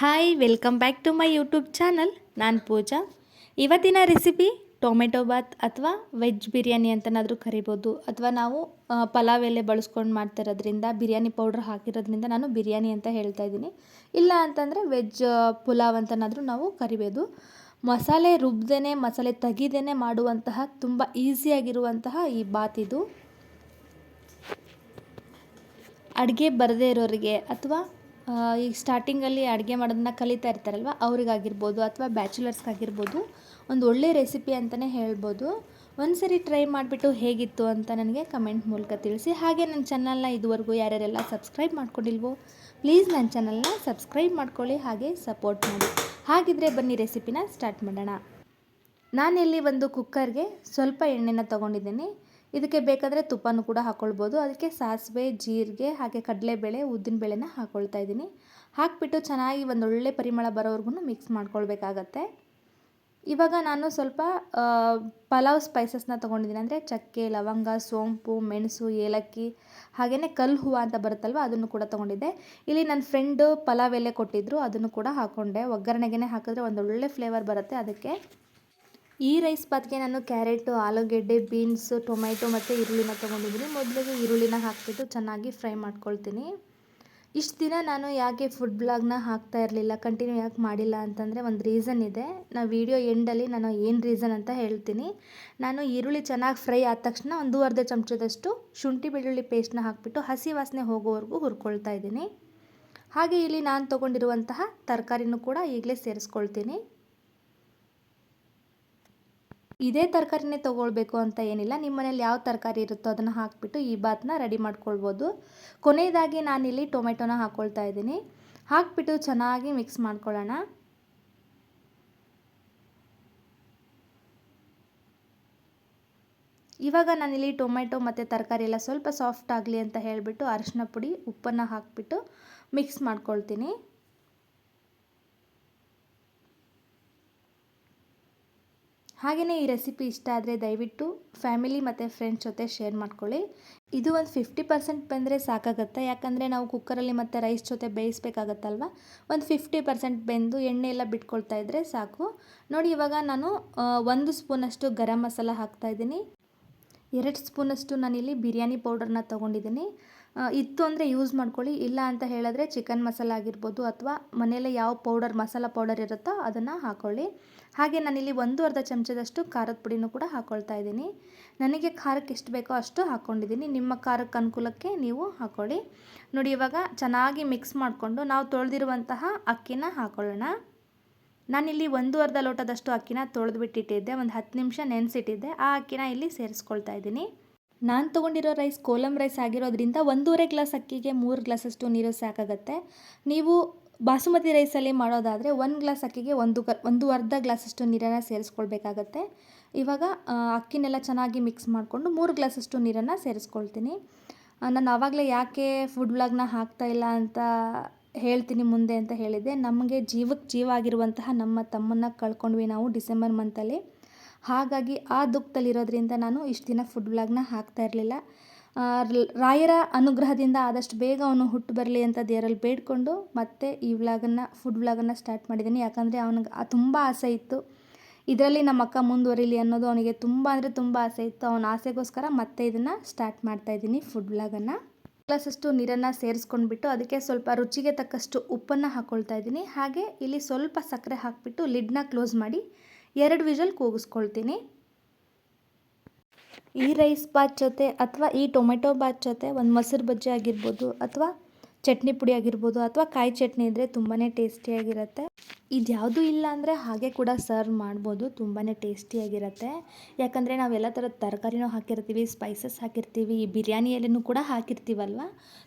Hi welcome back to my YouTube channel ನಾನು ಪೂಜಾ. ಇವತ್ತಿನ recipe tomato Baat ಅಥವಾ ವೆಜ್ ಬಿರಿಯಾನಿ ಅಂತನಾದರೂ ಕರಿಬೋದು. ಅಥವಾ ನಾವು ಪಲಾವ್ ಎಲೆ ಬಳಸ್ಕೊಂಡು ಮಾಡ್ತಿರೋದ್ರಿಂದ, ಬಿರಿಯಾನಿ ಪೌಡ್ರ್ ಹಾಕಿರೋದ್ರಿಂದ ನಾನು ಬಿರಿಯಾನಿ ಅಂತ ಹೇಳ್ತಾ ಇದ್ದೀನಿ. ಇಲ್ಲ ಅಂತಂದರೆ ವೆಜ್ ಪುಲಾವ್ ಅಂತನಾದರೂ ನಾವು ಕರಿಬೋದು. ಮಸಾಲೆ ರುಬ್ಬದೇ ಮಸಾಲೆ ತೆಗಿದೇ ಮಾಡುವಂತಹ ತುಂಬ ಈಸಿಯಾಗಿರುವಂತಹ ಈ ಬಾತ್ ಇದು. ಅಡುಗೆ ಬರದೇ ಇರೋರಿಗೆ ಅಥವಾ ಈಗ ಸ್ಟಾರ್ಟಿಂಗಲ್ಲಿ ಅಡುಗೆ ಮಾಡೋದನ್ನ ಕಲಿತಾ ಇರ್ತಾರಲ್ವ, ಅವ್ರಿಗಾಗಿರ್ಬೋದು ಅಥವಾ ಬ್ಯಾಚುಲರ್ಸ್ಗಾಗಿರ್ಬೋದು ಒಂದು ಒಳ್ಳೆ ರೆಸಿಪಿ ಅಂತಲೇ ಹೇಳ್ಬೋದು. ಒಂದ್ಸರಿ ಟ್ರೈ ಮಾಡಿಬಿಟ್ಟು ಹೇಗಿತ್ತು ಅಂತ ನನಗೆ ಕಮೆಂಟ್ ಮೂಲಕ ತಿಳಿಸಿ. ಹಾಗೆ ನನ್ನ ಚಾನಲ್ನ ಇದುವರೆಗೂ ಯಾರ್ಯಾರೆಲ್ಲ ಸಬ್ಸ್ಕ್ರೈಬ್ ಮಾಡ್ಕೊಂಡಿಲ್ವೋ ಪ್ಲೀಸ್ ನನ್ನ ಚಾನಲ್ನ ಸಬ್ಸ್ಕ್ರೈಬ್ ಮಾಡ್ಕೊಳ್ಳಿ, ಹಾಗೆ ಸಪೋರ್ಟ್ ಮಾಡಿ. ಹಾಗಿದ್ರೆ ಬನ್ನಿ ರೆಸಿಪಿನ ಸ್ಟಾರ್ಟ್ ಮಾಡೋಣ. ನಾನಿಲ್ಲಿ ಒಂದು ಕುಕ್ಕರ್ಗೆ ಸ್ವಲ್ಪ ಎಣ್ಣೆನ ತೊಗೊಂಡಿದ್ದೀನಿ. ಇದಕ್ಕೆ ಬೇಕಾದರೆ ತುಪ್ಪನೂ ಕೂಡ ಹಾಕ್ಕೊಳ್ಬೋದು ಅದಕ್ಕೆ ಸಾಸಿವೆ, ಜೀರಿಗೆ ಹಾಗೆ ಕಡಲೆಬೇಳೆ ಉದ್ದಿನಬೇಳೆನ ಹಾಕ್ಕೊಳ್ತಾ ಇದ್ದೀನಿ. ಹಾಕ್ಬಿಟ್ಟು ಚೆನ್ನಾಗಿ ಒಂದೊಳ್ಳೆ ಪರಿಮಳ ಬರೋವರೆಗೂ ಮಿಕ್ಸ್ ಮಾಡ್ಕೊಳ್ಬೇಕಾಗತ್ತೆ. ಇವಾಗ ನಾನು ಸ್ವಲ್ಪ ಪಲಾವ್ ಸ್ಪೈಸಸ್ನ ತೊಗೊಂಡಿದ್ದೀನಿ. ಅಂದರೆ ಚಕ್ಕೆ, ಲವಂಗ, ಸೋಂಪು, ಮೆಣಸು, ಏಲಕ್ಕಿ ಹಾಗೆಯೇ ಕಲ್ಲು ಹೂವು ಅಂತ ಬರುತ್ತಲ್ವ, ಅದನ್ನು ಕೂಡ ತೊಗೊಂಡಿದ್ದೆ. ಇಲ್ಲಿ ನನ್ನ ಫ್ರೆಂಡು ಪಲಾವ್ ಎಲೆ ಕೊಟ್ಟಿದ್ದರು ಅದನ್ನು ಕೂಡ ಹಾಕ್ಕೊಂಡೆ ಒಗ್ಗರಣೆಗೆ ಹಾಕಿದ್ರೆ ಒಂದೊಳ್ಳೆ ಫ್ಲೇವರ್ ಬರುತ್ತೆ. ಅದಕ್ಕೆ ಈ ರೈಸ್ ಬಾತ್ಗೆ ನಾನು ಕ್ಯಾರೆಟು, ಆಲೂಗೆಡ್ಡೆ, ಬೀನ್ಸು ಟೊಮೆಟೊ ಮತ್ತು ಈರುಳ್ಳಿನ ತೊಗೊಂಡಿದ್ದೀನಿ. ಮೊದಲಿಗೆ ಈರುಳ್ಳಿನ ಹಾಕ್ಬಿಟ್ಟು ಚೆನ್ನಾಗಿ ಫ್ರೈ ಮಾಡ್ಕೊಳ್ತೀನಿ. ಇಷ್ಟು ದಿನ ನಾನು ಯಾಕೆ ಫುಡ್ ಬ್ಲಾಗ್ನ ಹಾಕ್ತಾ ಇರಲಿಲ್ಲ, ಕಂಟಿನ್ಯೂ ಯಾಕೆ ಮಾಡಿಲ್ಲ ಅಂತಂದರೆ ಒಂದು ರೀಸನ್ ಇದೆ. ನಾ ವಿಡಿಯೋ ಎಂಡಲ್ಲಿ ನಾನು ಏನು ರೀಸನ್ ಅಂತ ಹೇಳ್ತೀನಿ. ನಾನು ಈರುಳ್ಳಿ ಚೆನ್ನಾಗಿ ಫ್ರೈ ಆದ ತಕ್ಷಣ ಒಂದು ಅರ್ಧ ಚಮಚದಷ್ಟು ಶುಂಠಿ ಬೆಳ್ಳುಳ್ಳಿ ಪೇಸ್ಟ್ನ ಹಾಕಿಬಿಟ್ಟು ಹಸಿ ವಾಸನೆ ಹೋಗೋವರೆಗೂ ಹುರ್ಕೊಳ್ತಾ ಇದ್ದೀನಿ. ಹಾಗೆ ಇಲ್ಲಿ ನಾನು ತೊಗೊಂಡಿರುವಂತಹ ತರಕಾರಿನೂ ಕೂಡ ಈಗಲೇ ಸೇರಿಸ್ಕೊಳ್ತೀನಿ. ಇದೇ ತರಕಾರಿನೇ ತೊಗೊಳ್ಬೇಕು ಅಂತ ಏನಿಲ್ಲ. ನಿಮ್ಮ ಮನೇಲಿ ಯಾವ ತರಕಾರಿ ಇರುತ್ತೋ ಅದನ್ನು ಹಾಕಿಬಿಟ್ಟು ಈ ಬಾತನ್ನ ರೆಡಿ ಮಾಡ್ಕೊಳ್ಬೋದು. ಕೊನೆಯದಾಗಿ ನಾನಿಲ್ಲಿ ಟೊಮೆಟೊನ ಹಾಕ್ಕೊಳ್ತಾ ಇದ್ದೀನಿ. ಹಾಕಿಬಿಟ್ಟು ಚೆನ್ನಾಗಿ ಮಿಕ್ಸ್ ಮಾಡ್ಕೊಳ್ಳೋಣ. ಇವಾಗ ನಾನಿಲ್ಲಿ ಟೊಮೆಟೊ ಮತ್ತು ತರಕಾರಿ ಎಲ್ಲ ಸ್ವಲ್ಪ ಸಾಫ್ಟ್ ಆಗಲಿ ಅಂತ ಹೇಳಿಬಿಟ್ಟು ಅರಿಶಿನ ಪುಡಿ, ಉಪ್ಪನ್ನು ಹಾಕಿಬಿಟ್ಟು ಮಿಕ್ಸ್ ಮಾಡ್ಕೊಳ್ತೀನಿ. ಹಾಗೆಯೇ ಈ ರೆಸಿಪಿ ಇಷ್ಟ ಆದರೆ ದಯವಿಟ್ಟು ಫ್ಯಾಮಿಲಿ ಮತ್ತು ಫ್ರೆಂಡ್ಸ್ ಜೊತೆ ಶೇರ್ ಮಾಡ್ಕೊಳ್ಳಿ. ಇದು ಒಂದು ಫಿಫ್ಟಿ ಪರ್ಸೆಂಟ್ ಬಂದರೆ ಸಾಕಾಗುತ್ತೆ. ಯಾಕಂದರೆ ನಾವು ಕುಕ್ಕರಲ್ಲಿ ಮತ್ತು ರೈಸ್ ಜೊತೆ ಬೇಯಿಸ್ಬೇಕಾಗತ್ತಲ್ವ? ಒಂದು ಫಿಫ್ಟಿ ಪರ್ಸೆಂಟ್ ಬೆಂದು ಎಣ್ಣೆ ಎಲ್ಲ ಬಿಟ್ಕೊಳ್ತಾ ಇದ್ದರೆ ಸಾಕು. ನೋಡಿ, ಇವಾಗ ನಾನು ಒಂದು ಸ್ಪೂನಷ್ಟು ಗರಂ ಮಸಾಲ ಹಾಕ್ತಾಯಿದ್ದೀನಿ ಎರಡು ಸ್ಪೂನಷ್ಟು ನಾನಿಲ್ಲಿ ಬಿರಿಯಾನಿ ಪೌಡರ್ನ ತೊಗೊಂಡಿದ್ದೀನಿ. ಇತ್ತು ಅಂದರೆ ಯೂಸ್ ಮಾಡ್ಕೊಳ್ಳಿ. ಇಲ್ಲ ಅಂತ ಹೇಳಿದ್ರೆ ಚಿಕನ್ ಮಸಾಲ ಆಗಿರ್ಬೋದು ಅಥವಾ ಮನೆಯಲ್ಲೇ ಯಾವ ಪೌಡರ್ ಮಸಾಲ ಪೌಡರ್ ಇರುತ್ತೋ ಅದನ್ನು ಹಾಕ್ಕೊಳ್ಳಿ ಹಾಗೆ ನಾನಿಲ್ಲಿ ಒಂದು ಅರ್ಧ ಚಮಚದಷ್ಟು ಖಾರದ ಪುಡಿನೂ ಕೂಡ ಹಾಕ್ಕೊಳ್ತಾ ಇದ್ದೀನಿ. ನನಗೆ ಖಾರಕ್ಕೆ ಎಷ್ಟು ಬೇಕೋ ಅಷ್ಟು ಹಾಕ್ಕೊಂಡಿದ್ದೀನಿ ನಿಮ್ಮ ಖಾರಕ್ಕೆ ಅನುಕೂಲಕ್ಕೆ ನೀವು ಹಾಕ್ಕೊಳ್ಳಿ ನೋಡಿ, ಇವಾಗ ಚೆನ್ನಾಗಿ ಮಿಕ್ಸ್ ಮಾಡಿಕೊಂಡು ನಾವು ತೊಳೆದಿರುವಂತಹ ಅಕ್ಕಿನ ಹಾಕ್ಕೊಳ್ಳೋಣ ನಾನಿಲ್ಲಿ ಒಂದು ಅರ್ಧ ಲೋಟದಷ್ಟು ಅಕ್ಕಿನ ತೊಳೆದ್ಬಿಟ್ಟಿಟ್ಟಿದ್ದೆ. ಒಂದು ಹತ್ತು ನಿಮಿಷ ನೆನೆಸಿಟ್ಟಿದ್ದೆ. ಆ ಅಕ್ಕಿನ ಇಲ್ಲಿ ಸೇರಿಸ್ಕೊಳ್ತಾ ಇದ್ದೀನಿ. ನಾನು ತೊಗೊಂಡಿರೋ ರೈಸ್ ಕೋಲಮ್ ರೈಸ್ ಆಗಿರೋದ್ರಿಂದ ಒಂದೂವರೆ ಗ್ಲಾಸ್ ಅಕ್ಕಿಗೆ ಮೂರು ಗ್ಲಾಸಷ್ಟು ನೀರು ಸಾಕಾಗತ್ತೆ. ನೀವು ಬಾಸುಮತಿ ರೈಸಲ್ಲಿ ಮಾಡೋದಾದರೆ ಒಂದು ಗ್ಲಾಸ್ ಅಕ್ಕಿಗೆ ಒಂದು ಒಂದು ಅರ್ಧ ಗ್ಲಾಸಷ್ಟು ನೀರನ್ನು ಸೇರಿಸ್ಕೊಳ್ಬೇಕಾಗತ್ತೆ. ಇವಾಗ ಅಕ್ಕಿನೆಲ್ಲ ಚೆನ್ನಾಗಿ ಮಿಕ್ಸ್ ಮಾಡಿಕೊಂಡು ಮೂರು ಗ್ಲಾಸಷ್ಟು ನೀರನ್ನು ಸೇರಿಸ್ಕೊಳ್ತೀನಿ. ನಾನು ಆವಾಗಲೇ ಯಾಕೆ ಫುಡ್ ಬ್ಲಾಗ್ನ ಹಾಕ್ತಾ ಇಲ್ಲ ಅಂತ ಹೇಳ್ತೀನಿ ಮುಂದೆ ಅಂತ ಹೇಳಿದೆ ನಮಗೆ ಜೀವಕ್ಕೆ ಜೀವ ಆಗಿರುವಂತಹ ನಮ್ಮ ತಮ್ಮನ್ನ ಕಳ್ಕೊಂಡ್ವಿ ನಾವು ಡಿಸೆಂಬರ್ ಮಂತಲ್ಲಿ ಹಾಗಾಗಿ ಆ ದುಃಖದಲ್ಲಿರೋದ್ರಿಂದ ನಾನು ಇಷ್ಟು ದಿನ ಫುಡ್ ಬ್ಲಾಗ್ನ ಹಾಕ್ತಾ ಇರಲಿಲ್ಲ. ರಾಯರ ಅನುಗ್ರಹದಿಂದ ಆದಷ್ಟು ಬೇಗ ಅವನು ಹುಟ್ಟು ಬರಲಿ ಅಂತ ದೇವರಲ್ಲಿ ಬೇಡಿಕೊಂಡು ಮತ್ತೆ ಈ ವ್ಲಾಗನ್ನು ಫುಡ್ ವ್ಲಾಗನ್ನು ಸ್ಟಾರ್ಟ್ ಮಾಡಿದ್ದೀನಿ. ಯಾಕಂದರೆ ಅವನಿಗೆ ತುಂಬ ಆಸೆ ಇತ್ತು. ಇದರಲ್ಲಿ ನಮ್ಮ ಅಕ್ಕ ಮುಂದುವರಿಲಿ ಅನ್ನೋದು ಅವನಿಗೆ ತುಂಬ ಅಂದರೆ ತುಂಬ ಆಸೆ ಇತ್ತು. ಅವನ ಆಸೆಗೋಸ್ಕರ ಮತ್ತೆ ಇದನ್ನು ಸ್ಟಾರ್ಟ್ ಮಾಡ್ತಾ ಇದ್ದೀನಿ ಫುಡ್ ವ್ಲಾಗನ್ನು ಗ್ಲಾಸಷ್ಟು ನೀರನ್ನು ಸೇರಿಸ್ಕೊಂಡ್ಬಿಟ್ಟು ಅದಕ್ಕೆ ಸ್ವಲ್ಪ ರುಚಿಗೆ ತಕ್ಕಷ್ಟು ಉಪ್ಪನ್ನು ಹಾಕ್ಕೊಳ್ತಾ ಇದ್ದೀನಿ. ಹಾಗೆ ಇಲ್ಲಿ ಸ್ವಲ್ಪ ಸಕ್ಕರೆ ಹಾಕಿಬಿಟ್ಟು ಲಿಡ್ನ ಕ್ಲೋಸ್ ಮಾಡಿ ಎರಡು ವಿಷಲ್ ಕೂಗಿಸ್ಕೊಳ್ತೀನಿ. ಈ ರೈಸ್ ಬಾತ್ ಜೊತೆ ಅಥವಾ ಈ ಟೊಮೆಟೊ ಬಾತ್ ಜೊತೆ ಒಂದು ಮೊಸರು ಬಜ್ಜಿ ಆಗಿರ್ಬೋದು ಅಥವಾ ಚಟ್ನಿ ಪುಡಿ ಆಗಿರ್ಬೋದು ಅಥವಾ ಕಾಯಿ ಚಟ್ನಿ ಇದ್ದರೆ ತುಂಬಾ ಟೇಸ್ಟಿಯಾಗಿರುತ್ತೆ ಇದು ಯಾವುದೂ ಇಲ್ಲ ಅಂದರೆ ಹಾಗೆ ಕೂಡ ಸರ್ವ್ ಮಾಡ್ಬೋದು ತುಂಬಾ ಟೇಸ್ಟಿಯಾಗಿರುತ್ತೆ ಯಾಕಂದರೆ ನಾವೆಲ್ಲ ಥರದ ತರಕಾರಿನೂ ಹಾಕಿರ್ತೀವಿ ಸ್ಪೈಸಸ್ ಹಾಕಿರ್ತೀವಿ, ಈ ಬಿರಿಯಾನಿಯಲ್ಲೂ ಕೂಡ ಹಾಕಿರ್ತೀವಲ್ವ?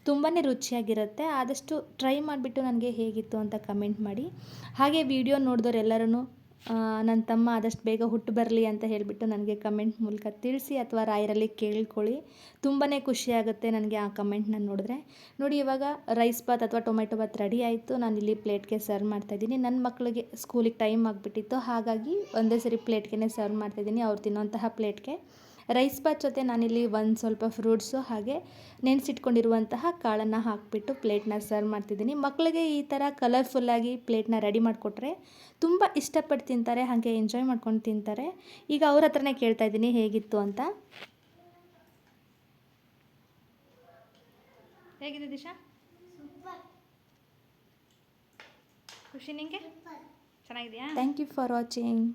ತುಂಬಾ ರುಚಿಯಾಗಿರುತ್ತೆ. ಆದಷ್ಟು ಟ್ರೈ ಮಾಡಿಬಿಟ್ಟು ನನಗೆ ಹೇಗಿತ್ತು ಅಂತ ಕಮೆಂಟ್ ಮಾಡಿ. ಹಾಗೆ ವಿಡಿಯೋ ನೋಡಿದವ್ರು ಎಲ್ಲರೂ ನನ್ನ ತಮ್ಮ ಆದಷ್ಟು ಬೇಗ ಹುಟ್ಟು ಬರಲಿ ಅಂತ ಹೇಳಿಬಿಟ್ಟು ನನಗೆ ಕಮೆಂಟ್ ಮೂಲಕ ತಿಳಿಸಿ ಅಥವಾ ರಾಯರಲ್ಲಿ ಕೇಳ್ಕೊಳ್ಳಿ. ತುಂಬಾ ಖುಷಿಯಾಗುತ್ತೆ ನನಗೆ ಆ ಕಮೆಂಟ್ನ ನೋಡಿದ್ರೆ. ನೋಡಿ, ಇವಾಗ ರೈಸ್ ಬಾತ್ ಅಥವಾ ಟೊಮೆಟೊ ಬಾತ್ ರೆಡಿ ಆಯಿತು. ನಾನು ಇಲ್ಲಿ ಪ್ಲೇಟ್ಗೆ ಸರ್ವ್ ಮಾಡ್ತಾಯಿದ್ದೀನಿ ನನ್ನ ಮಕ್ಕಳಿಗೆ ಸ್ಕೂಲಿಗೆ ಟೈಮ್ ಆಗಿಬಿಟ್ಟಿತ್ತು. ಹಾಗಾಗಿ ಒಂದೇ ಸರಿ ಪ್ಲೇಟ್ಗೆ ಸರ್ವ್ ಮಾಡ್ತಾಯಿದ್ದೀನಿ ಅವ್ರು ತಿನ್ನುವಂತಹ ಪ್ಲೇಟ್ಗೆ ರೈಸ್ ಬಾತ್ ಜೊತೆ ನಾನಿಲ್ಲಿ ಒಂದು ಸ್ವಲ್ಪ ಫ್ರೂಟ್ಸು ಹಾಗೆ ನೆನೆಸಿಟ್ಕೊಂಡಿರುವಂತಹ ಕಾಳನ್ನು ಹಾಕಿಬಿಟ್ಟು ಪ್ಲೇಟ್ನ ಸರ್ವ್ ಮಾಡ್ತಿದ್ದೀನಿ. ಮಕ್ಕಳಿಗೆ ಈ ಥರ ಕಲರ್ಫುಲ್ಲಾಗಿ ಪ್ಲೇಟ್ನ ರೆಡಿ ಮಾಡಿಕೊಟ್ರೆ ತುಂಬ ಇಷ್ಟಪಟ್ಟು ತಿಂತಾರೆ ಹಾಗೆ ಎಂಜಾಯ್ ಮಾಡ್ಕೊಂಡು ತಿಂತಾರೆ. ಈಗ ಅವ್ರ ಹತ್ರನೇ ಕೇಳ್ತಾ ಇದ್ದೀನಿ ಹೇಗಿತ್ತು ಅಂತ. ಹೇಗಿದೆ ದಿಶಾ? ಖುಷಿ ನಿಂಗೆ? ಚೆನ್ನಾಗಿದೆಯಾ? Thank you for watching